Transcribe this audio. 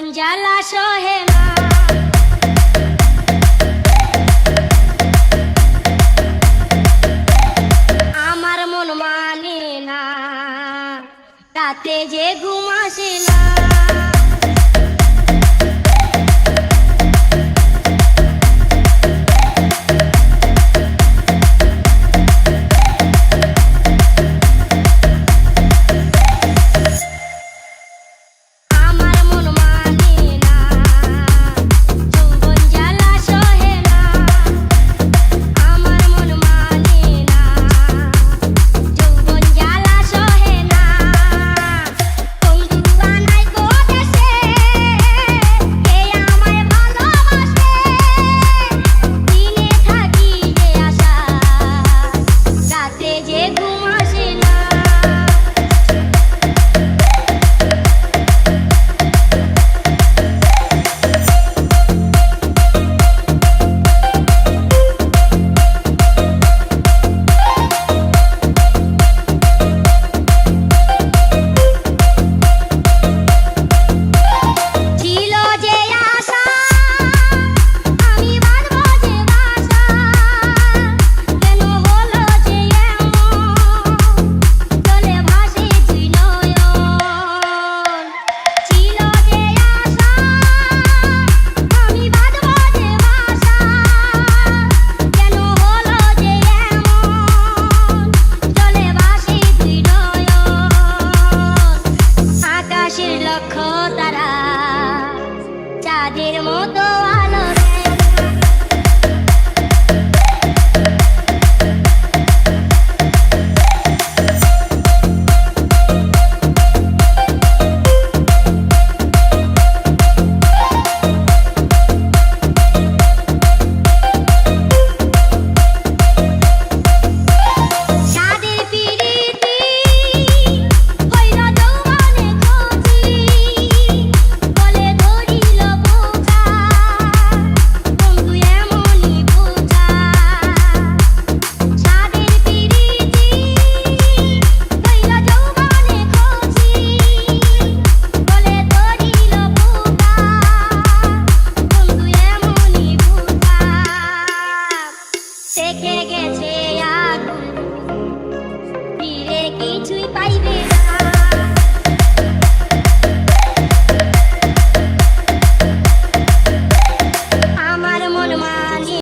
কোন জলাশয়ে মা। আমার মন মানে না রাতে যে ঘুমাসে না। কাঠের মতো